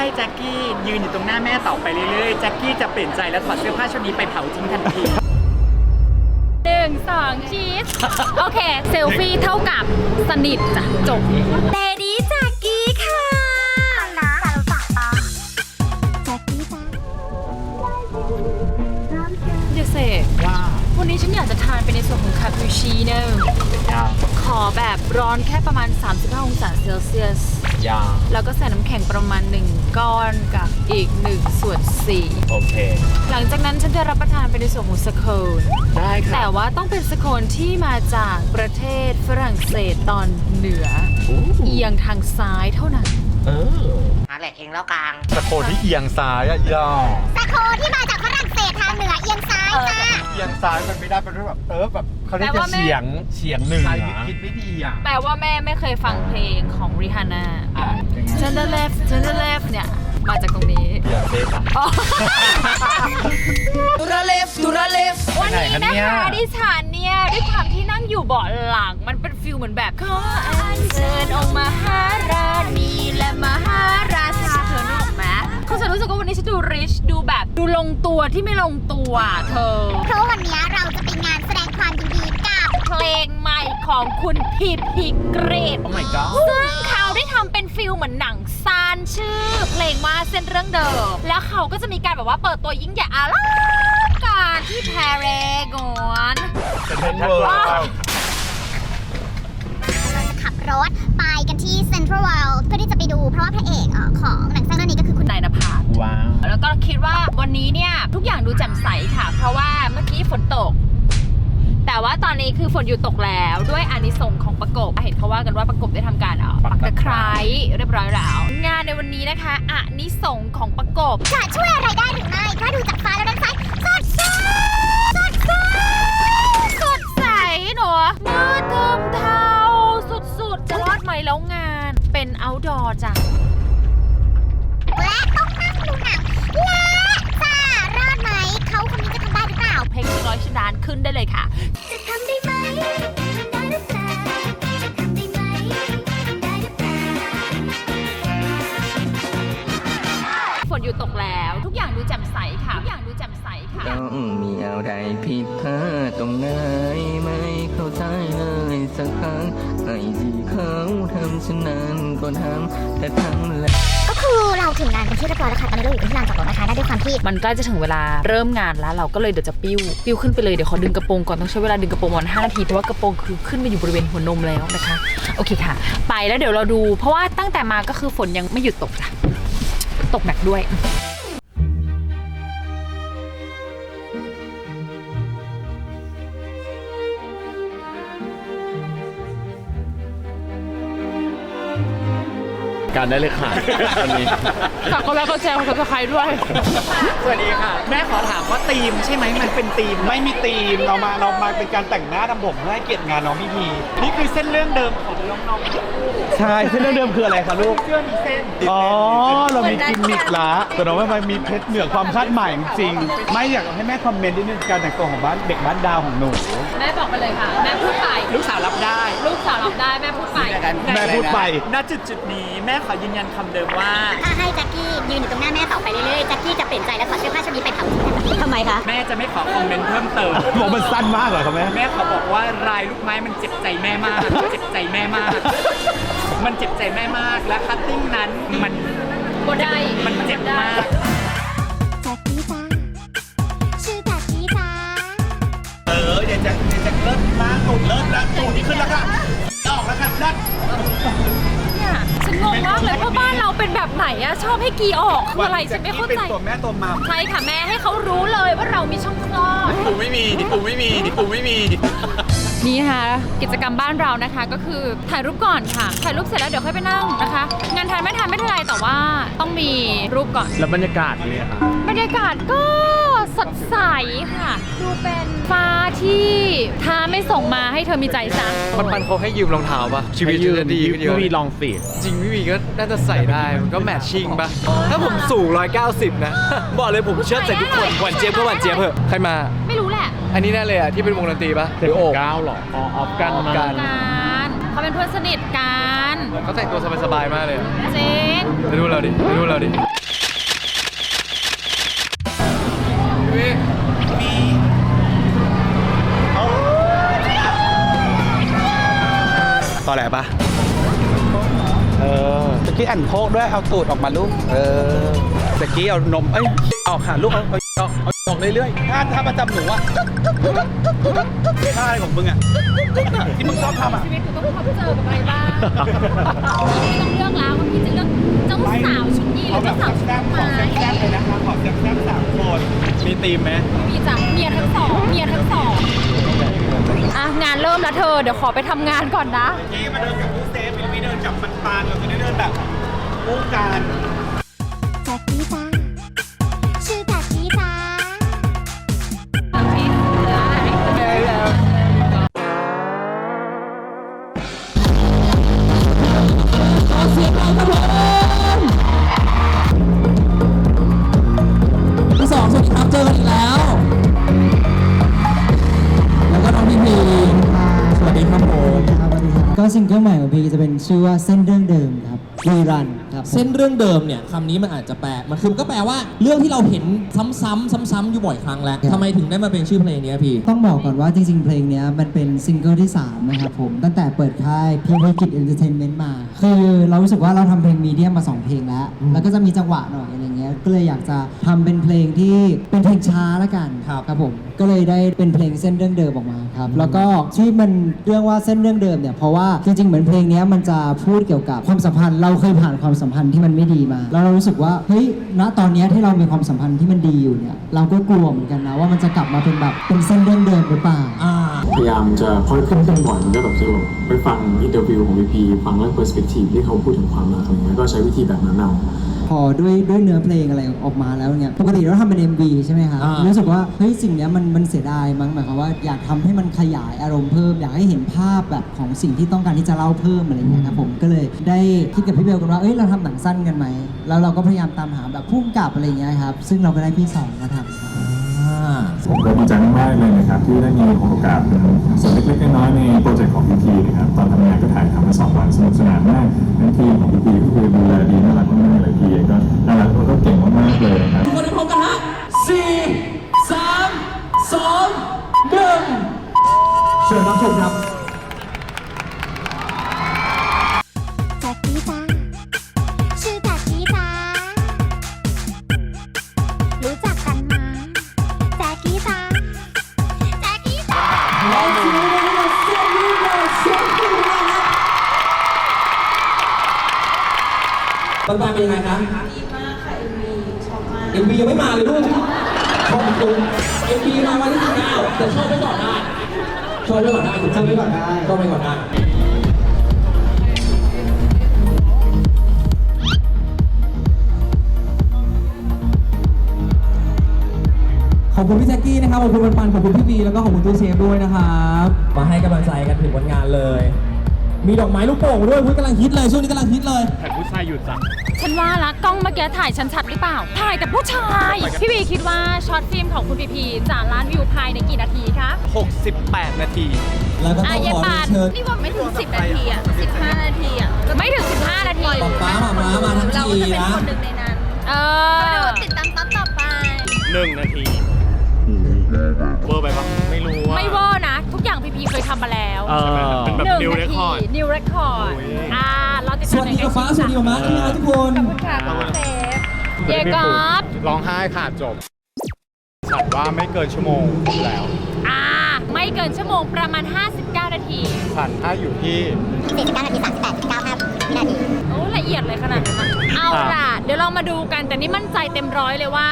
ให้แจ็คกี้ยืนอยู่ตรงหน้าแม่ต่อไปเรื่อยๆแจ็คกี้จะเปลี่ยนใจแล้วถอดเสื้อผ้าชุดนี้ไปเผาทิ้งทันทีหนึ่งสองชีสโอเค เซลฟี่เท่ากับสนิทจ้ะจบเดดี้จากกี้ค่ะเดี๋ยวเสกว้าววันนี้ฉันอยากจะทานเป็นในส่วนของคาปูชิโน่ยาวขอแบบร้อนแค่ประมาณ 35 องศาเซลเซียส ยาวแล้วก็ใส่น้ำแข็งประมาณ 1 ก้อนกับอีก1ส่วนโอเค 4หลังจากนั้นฉันจะรับประทานเป็นในส่วนของสโคนได้ครัแต่บว่าต้องเป็นสโคนที่มาจากประเทศฝรั่งเศสตอนเหนือเอียงทางซ้ายเท่านั้น เออหา แหลกเองแล้วกลางตะโกนที่เอียงซ้ายอะยาวสะโคที่มาจากฝรั่งเศสทางเหนือเอียงซ้ายจ้าเอียงซ้ายมันไม่ได้เป็นแบบเออแบบเขาเรียกแปลจะว่าแม่เฉียงเฉียงหนึ่งใครอะคิดไม่ดีอะแปลว่าแม่ไม่เคยฟังเพลงของริฮาน่าอะยังไง Turn the left Turn the left เนี่ย มาจากตรงนี้เอียงเซ่ปะอ๋อตุระเลฟตุระเลฟวันนี้ไหนนะคะเนี่ยคะดิฉันเนี่ยด้วยความที่นั่งอยู่เบาะหลังมันเป็นฟิลเหมือนแบบขออัญเชิญองค์มหาราณีและมหาราชาเธอนึกอ อกไหมเขาจะรู้สึกว่าวันนี้ฉันดูริชดูแบบดูลงตัวที่ไม่ลงตัวเธอ เพราะวันนี้เราจะไปงานแสดงความยินดีกับเพลงใหม่ของคุณพีพีเกรด โอ้ my god ซึ่งเขาได้ทำเป็นฟิลเหมือนหนังซานชื่อ เพลงว่าเส้นเรื่องเดิม แล้วเขาก็จะมีการแบบว่าเปิดตัวยิ่งใหญ่อลังการที่แพรกอนเป็นเวอร์ เราจะขับรถไปกันที่ เซ็นทรัลเวิลด์เพื่อที่จะไปดูเพราะว่าพระเอกเอ่อของหนังสั้นเรื่องนี้ก็คือคุณนายนภัสว้าว แล้วก็คิดว่าวันนี้เนี่ยทุกอย่างดูแจ่มใสค่ะ เพราะว่าเมื่อกี้ฝนตก แต่ว่าตอนนี้คือฝนอยู่ตกแล้วด้วยอานิสงส์ของประกบเห็นเขาว่ากันว่าประกบได้ทำการเอาปักตะไคร้เรียบร้อยแล้วงานในวันนี้นะคะอานิสงส์ของประกบ จะช่วยอะไรได้หรือไม่ ถ้าดูจากฟ้าแล้วด้านซ้ายสดใสสดใสสดใสหนูมืดเทิมเทาสุดๆ จะรอดไหมแล้วงาน เป็น outdoor จ้ะ และต้องนั่งดูหนังและ นนั้นก็ทำแต่ทำแล้วก็คือเราถึงงานเป็นที่เรียบร้อยแล้วค่ะตอนนี้เราอยู่ที่ลานจอดรถนะคะและด้วยความที่มันใกล้จะถึงเวลาเริ่มงานแล้ว เราก็เลยเดี๋ยวจะปิ้ว ปิ้วขึ้นไปเลยเดี๋ยวขอดึงกระโปรงก่อนต้องใช้เวลาดึงกระโปรงประมาณ5นาทีเพราะว่ากระโปรงคือขึ้นมาอยู่บริเวณหัวนมแล้วนะคะ โอเคค่ะ ไปแล้วเดี๋ยวเราดู เพราะว่าตั้งแต่มาก็คือฝนยังไม่หยุดตกจ้ะตกหนักด้วย การได้เลยค่ะอันนี้ ฝากคนแล้วก็แชร์คนกับใครด้วย สวัสดีค่ะ แม่ขอถามว่าธีมใช่ไหมมันเป็นธีมไม่มีธีมเรามาเรามาเป็นการแต่งหน้าทำผมเพื่อให้เกียรติงานน้องพี่พีนี่คือเส้นเรื่องเดิมของน้องๆทั้งคู่ใช่เส้นเดิมคืออะไรคะลูก เสื้อมีเส้นอ๋อ เรามีกิมมิคละแต่น้องว่ามันมีเพชรเหนือความคาดหมายจริงๆไม่อยากให้แม่คอมเมนต์นิดนึงการแต่งตัวของบ้านเด็กบ้านดาวของหนู แม่บอกไปเลยค่ะ แม่พูดไปลูกสาวรับได้ ลูกสาวรับได้แม่พูดไป แม่พูดไป ณจุดจุดๆนี้แม่ขอยืนยันคำเดิมว่า ถ้าให้แจ็คกี้ยืนอยู่ตรงหน้าแม่ต่อไปเรื่อยๆแจ็คกี้จะเปลี่ยนใจและถอดเสื้อผ้าชุดนี้ไปเผาทิ้งทันทีทำไมคะ แม่จะไม่ขอคอมเมนต์เพิ่มเติม บอกมันสั้นมากเหรอครับแม่แม่ขอบอกว่าลายลูกไม้มันเจ็บใจแม่มาก เจ็บใจแม่มาก มันเจ็บใจแม่มาก และคัตติ้งนั้นมันบ่ได้ มันเจ็บมาก แจ็คกี้จ้าชื่อแจ็คกี้จ้า เออเดี๋ยวจะเดี๋ยวจะเลิศมากตูดเลิศแล้วตูดนี่ขึ้นแล้วค่ะออกแล้วค่ะเลิศเนี่ย ฉันงงมากเลยว่าบ้านเราเป็นแบบไหนอะชอบให้กีออกคืออะไรฉันไม่เข้าเป็นใจตัวแม่ตัวมัมใช่ค่ะแม่ให้เขารู้เลยว่าเรามีช่องคลอดกูไม่มีกูไม่มีกูไม่มีนี่ค่ะกิจกรรมบ้านเรานะคะ ก็คือถ่ายรูปก่อนค่ะ ถ่ายรูปเสร็จแล้วเดี๋ยวค่อยไปนั่งนะคะงานทานไม่ทานไม่เป็นไรแต่ว่าต้องมีรูปก่อนแล้วบรรยากาศเนี่ยค่ะบรรยากาศก็ สดใสค่ะ ดูเป็นฟ้าที่ท้าไม่ส่งมาให้เธอมีใจซะมันมันเขาให้ยืมรองเท้าปะชีวิตจะดีขึ้นเยอะมีลองสิจริงพี่วีก็น่าจะใส่ได้มันก็แมทชิ่งปะถ้าผมสูง 190 นะ บอกเลยผมเชื่อใจทุกคนหวานเจี๊ยบก็หวานเจี๊ยบเถอะใครมา ไม่รู้แหละ อันนี้แน่เลยอะที่เป็นวงดนตรีปะหรือโอบเก้าหรออ๋อออฟกันออฟกันกันเขาเป็นเพื่อนสนิทกันเขาแต่งตัวสบายๆมากเลยอะจริงไปดูเราดิไปดูเราดิ อแหลปะเออตะกี้อันโคกด้วยเอาตูดออกมาลูก เออตะกี้เอานม เอ้ยออกค่ะลูกเอาเอาเอาเอาออกเรื่อยๆถ้าถ้าประจำหนูอะท่าอะไรของมึงอะที่มึงชอบทำอะชีวิตคุณต้องพบเจอกับอะไรบ้างพี่ต้องเลือกแล้วว่าพี่จะเลือกเจ้าสาวชุดยีหรือเจ้าสาวชุดไม้เลยนะคะขอแซ่บๆสามคนมีตีมไหมมีจ้ะเมียทั้งสองเมียทั้งสอง อะงานเริ่มแล้วเธอ เดี๋ยวขอไปทำงานก่อนนะ ที่มาเดินกับผู้เซฟมีเดินจับปันปานเราจะได้เดินแบบคู่กันจากกี้จ้า ชื่อว่าเส้นเรื่องเดิมครับรีรัน ครับผมเส้นเรื่องเดิมเนี่ยคำนี้มันอาจจะแปลมันคือก็แปลว่าเรื่องที่เราเห็นซ้ำๆซ้ำๆอยู่บ่อยครั้งแล้วทำไมถึงได้มาเป็นชื่อเพลงเนี้ยพี่ ต้องบอกก่อนว่าจริงๆ เพลงเนี้ยมันเป็นซิงเกิลที่ 3 นะครับผม ตั้งแต่เปิดค่ายพีพีกิจเอนเตอร์เทนเมนต์มา คือเรารู้สึกว่าเราทำเพลงมีเดียมมา 2 เพลงแล้วแล้วก็จะมีจังหวะหน่อยอะไรเงี้ยก็เลยอยากจะทำเป็นเพลงที่เป็นเพลงช้าละกันครับครับผม ก็เลยได้เป็นเพลงเส้นเรื่องเดิมออกมาครับแล้วก็ที่มันเรื่องว่าเส้นเรื่องเดิมเนี่ยเพราะว่าจริงๆเหมือนเพลงเนี้ยมันจะพูดเกี่ยวกับความสัมพันธ์เราเคยผ่านความสัมพันธ์ที่มันไม่ดีมา แล้วเรารู้สึกว่าเฮ้ยณตอนนี้ที่เรามีความสัมพันธ์ที่มันดีอยู่เนี่ยเราก็กลัวเหมือนกันนะว่ามันจะกลับมาเป็นแบบเป็นเส้นเรื่องเดิมหรือเปล่าพยายามจะพอขึ้นขึ้นบ่อยมันก็แบบจะไปฟังอินเตอร์วิวของพีพีฟังเรื่องเปอร์สเปกทีฟที่เขาพูดถึงความรักอะไรเงี้ยก็ใช้วิธีแบบนั้นเอา อด้วยด้วยเนื้อเพลงอะไรออกมาแล้วเนี่ยปกติเราทำเป็น MV ใช่ไหมครับอ่ารู้รู้สึกว่าเฮ้ยสิ่งเนี้ยมันมันเสียดายมั้งหมายความว่าอยากทำให้มันขยายอารมณ์เพิ่ม อยากให้เห็นภาพแบบของสิ่งที่ต้องการที่จะเล่าเพิ่มอะไรเงี้ยครับผมก็เลยได้คิดกับพี่เบลกันว่าเอ้ยเราทำหนังสั้นกันไหมแล้วเราก็พยายามตามหาแบบพุ่มกับอะไรเงี้ยครับซึ่งเราก็ได้พี่สองมาทำครับอ่า ผมก็ดีใจมากๆเลยนะครับที่ได้มีโอกาสเป็นส่วนเล็กๆน้อยๆในโปรเจกต์ของพีพีนะครับตอนทำงานก็ถ่ายทำมาสองวันสนุกสนานมากทั้งทีมของพีพีก็คือดูแลดีน่ารักมากๆเลยพีเองก็น่ารักแล้วก็เก่งมากๆเลยนะครับทุกคนพร้อมกันฮะสี่สามสองหนึ่งเชิญรับชมครับ ปันปันเป็นยังไงคะดีมากค่ะ MV ชอบมาก MV ยังไม่มาเลยลูกชอบคุณ MV มาวันที่19แต่ชอบไว้ก่อนได้ชอบไว้ก่อนได้ชอบไว้ก่อนได้ชอบไว้ก่อนได้ขอบคุณพี่แจ็คกี้นะครับ ขอบคุณปันปันขอบคุณพี่บีแล้วก็ขอบคุณตู้เชฟด้วยนะครับ มาให้กำลังใจกันถึงวันงานเลย มีดอกไม้ลูกโป่งด้วยพุ้ยกำลังฮิตเลยช่วงนี้กำลังฮิตเลย แต่ผู้ชายหยุดจ้ะฉันว่าละกล้องเมื่อกี้ถ่ายฉันชัดหรือเปล่า ถ่ายแต่ผู้ชาย พี่วีคิดว่าช็อตฟิล์มของคุณพีพีจะล้านวิวภายในกี่นาทีคะ68 นาที แล้วก็อะต้องเย็ขนอปานเชิญนี่ว่าไม่ถึง 10 นาทีอะ 15 นาทีอะไม่ถึง 15 นาที ป๊าป๊ามามามาทั้งทีนะเออติดตามตอนต่อไป 1 นาที เวอร์ไปปะไม่รู้ว่าไม่เวอ พีพีเคยทำมาแล้วเออเป็นแบบหนึ่งนิวนาเรคทีคอร์ดนิวเรคคอร์ดโอ้ยอ่าเราติดสตามวัสดีกับฟ้าสวัสดีกับมาร์คนะทุกคนขอบคุณค่ะคุณเซฟเยกอฟร้องไห้ขาดจบฉันว่าไม่เกินชั่วโมงแล้ว อ่า ไม่เกินชั่วโมงประมาณ 59 นาทีฉันถ้าอยู่ที่ 49นาที38.95วินาที โอ้ละเอียดเลยขนาดนั้นนะเอาล่ะ เดี๋ยวเรามาดูกันแต่นี่มั่นใจเต็มร้อยเลยว่า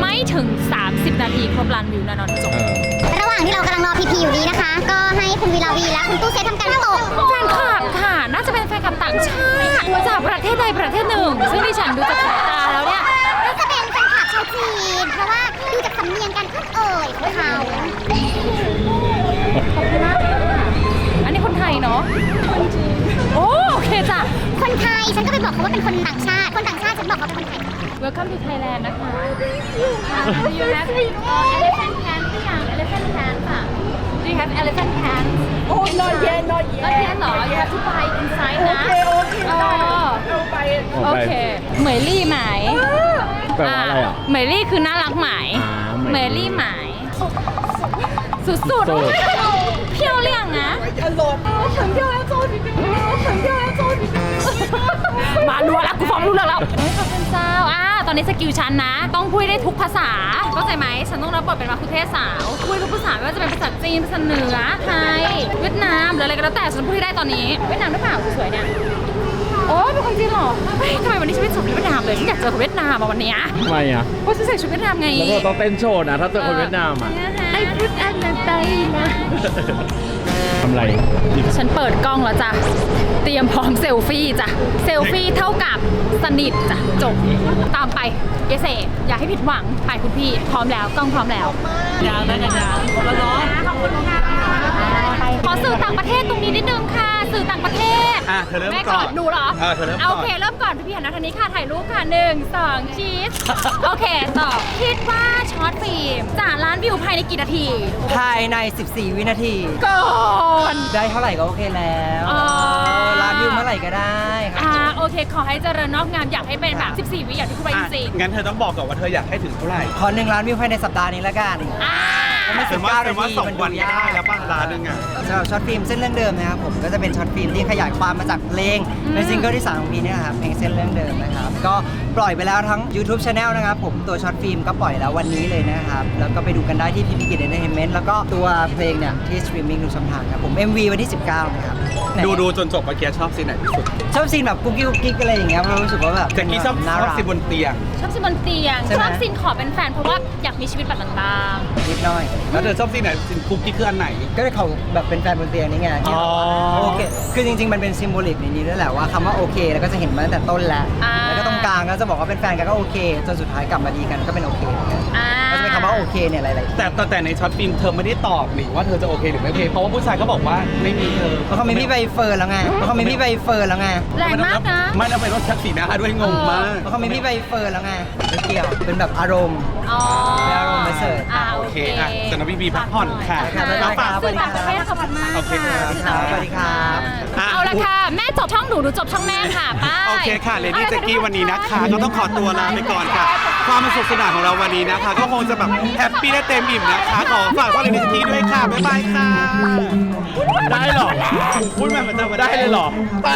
ไม่ถึง 30 นาทีครบล้านวิวแน่นอนจบระหว่างที่เรากำลังรอพีพีอยู่นี้นะคะ ก็ให้คุณวีลาวีและคุณตู้เซฟทำการตกแฟนคลับค่ะ น่าจะเป็นแฟนคลับต่างชาติจากประเทศใดประเทศหนึ่ง ซึ่งดิฉันดูจากสายตาแล้วเนี่ยน่าจะเป็นแฟนคลับชาวจีน เพราะว่าดูจากสำเนียงการพูดเอ่ยของเขาขอบคุณมากค่ะอันนี้คนไทยเนาะโอ้โอเคจ้ะคนไทยฉันก็ไปบอกเขาว่าเป็นคนต่างชาติ คนต่างชาติฉันบอกเขาเป็นคนไทย Welcome to Thailand นะคะ Do you have uh, elephant pants have elephant hands อะ Do you have elephant hands Oh, not yet, not yet. ก็แค่หรอ you have to buy inside นะ Okay, okay, ได้ Oh. เอาไป ออกโอไปเเหมยลี่ไหมายแปลว่าอะไรอะเหมยลี่คือน่ารักไหมเหมมยลี่ไหมสุดๆเพี้ยวเรื่องนะ อารมณ์ ฉันเดียวแล้วโจริงฉันเดียว มารัวแล้วกูฟ้องรู้เรื่องแล้วเฮ้ยขอบคุณเจ้าอ่าตอนนี้สกิลฉันนะ ต้องพูดได้ทุกภาษา เข้าใจไหม ฉันต้องรับบทเป็นมาคุเทศสาวพูดทุกภาษาไม่ว่าจะเป็นภาษาจีน ภาษาเหนือ ไทย เวียดนาม หรืออะไรก็แล้วแต่ ฉันพูดให้ได้ตอนนี้ เวียดนามหรือเปล่าสวยๆเนี่ย โอ้เป็นคนจีนเหรอเฮ้ยทำไมวันนี้ฉันไม่สวมชุดเวียดนามเลย ฉันอยากเจอคนเวียดนามอะวันเนี้ยทำไมอะเพราะฉันใส่ชุดเวียดนามไงแล้วก็ต้องเต้นโชว์นะ ถ้าเจอคนเวียดนามอะไอ้พุทธอันนั้นไตนะ ทำไรฉันเปิดกล้องแล้วจ้ะ เตรียมพร้อมเซลฟี่จ้ะ เซลฟี่เท่ากับสนิทจ้ะ จบ ตามไป เยเสอย่าให้ผิดหวัง ไปคุณพี่ พร้อมแล้ว กล้องพร้อมแล้ว ยาวได้กันยาวแล้วเนาะขอบคุณค่ะขอสื่อต่างประเทศตรงนี้นิดนึงค่ะ สื่อต่างประเทศอะเธอเริ่มแม่ก่อนหนูเหรอเออเธอเริ่มก่อน โอเคเริ่มก่อนพี่พี่หันหน้าทางนี้ค่ะถ่ายรูปค่ะหนึ่งสองชีสโอเคต่อคิดว่าช็อตฟิล์มจากล้านวิวภายในกี่นาทีภายใน 14 วินาที ก่อน ได้เท่าไหร่ก็โอเคแล้วอ๋อร้านวิวเมื่อไหร่ก็ได้ครับ อ่าโอเค ขอให้เจริญนอกงามอยากให้เป็นแบบ 14 วิอย่างที่พูดไปจอะริงงั้นเธอต้องบอกก่อนว่าเธออยากให้ถึงเท่าไหร่ ขอหนึ่งล้านวิวภายในสัปดาห์นี้แล้วกัน ๆอ่า ไม่แต่สิบว่าเก้าแต่นาว่าทีสองมันวันดูก็ยาได้ก แล้วป่ะร้านหนึงอะ สำหรับช็อตฟิล์มเส้นเรื่องเดิมนะครับผมก็จะเป็นช็อตฟิล์มที่ขยายความมาจากเพลงในซิงเกิลที่3ของพีเนี่ยนะครับเพลงเส้นเรื่องเดิมนะครับ ก็ ปล่อยไปแล้วทั้ง YouTube Channel นะครับ ผมตัวช็อตฟิล์มก็ปล่อยแล้ววันนี้เลยนะครับ แล้วก็ไปดูกันได้ที่พีพีกิจเอนเตอร์เทนเมนต์แล้วก็ตัวเพลงเนี่ย ที่สตรีมมิ่งทุกช่องทางครับผม MV วันที่ 19 นะครับดูดูจนจบเมื่อกี้ชอบซีนไหนที่สุดชอบซีนแบบกุ๊กกิ๊กกุ๊กกิ๊กอะไรอย่างเงี้ยเพราะรู้สึกว่าแบบแจ็คกี้ชอบน่าชอบรัก ซีนบนเตียง ชอบซินบนเตียงใช่ไหชมอบซินขอเป็นแฟนเพราะว่าอยากมีชีวิตแบบต่าง นิดหน่อย แล้วเธอชอบซีนไหนซีนคุกกี้คืออันไหน ก็ได้เขาแบบเป็นแฟนบนเตียงนี่ไงที่อ๋อ โอเค คือจริงๆ มันเป็นซิมโบลิกในนี้ด้วยแหละว่าคำว่าโอเค แล้วก็จะเห็นมาตั้งแต่ต้นแล้วแล้วก็ตรงกลางก็จะจะบอกว่าเป็นแฟนกันก็โอเค จนสุดท้ายกลับมาดีกันก็เป็นโอเค ว่าโอเคเนี่ยหลายๆแต่แต่แต่ในช็อตฟิล์มเธอไม่ได้ตอบหนิว่าเธอจะโอเคหรือไม่โอเค เพราะว่าผู้ชายก็บอกว่าไม่มีเธอเพราะเขามีพี่ใบเฟิร์นแล้วไงเพราะเขามีพี่ใบเฟิร์นแล้วไงแรงมากนะไม่แล้วไปรถชักสีหน้าด้วยงงมากเพราะเขามีพี่ใบเฟิร์นแล้วไงไม่เกี่ยวเป็นแบบอารมณ์อ๋อเป็นอารมณ์มาเสิร์ฟอ่าโอโอเคเคอะแต่น้องพี่บีพักผ่อนค่ะค่ะน้องฝากสื่อต่างประเทศขอบคุณมากโอเคครับสื่อต่างประเทศสวัสดีครับอะเอาละค่ะแม่จบช่องหนูหนูจบช่องแม่ค่ะไป้าโอเคค่ะเลดี้แจ็กกี้วันนี้นะคะก็ต้องขอตัวลาไปก่อนค่ะ ความสนุกสนานของเราวันนี้นะคะ ก็คงจะแบบแฮปปี้และเต็มอิ่มนะคะ ขอฝากว่าเลดี้แจ็กกี้ด้วยค่ะ บ๊ายบายค่ะ ได้เหรอ พูดแบบมันจะมาได้เลยเหรอ ไป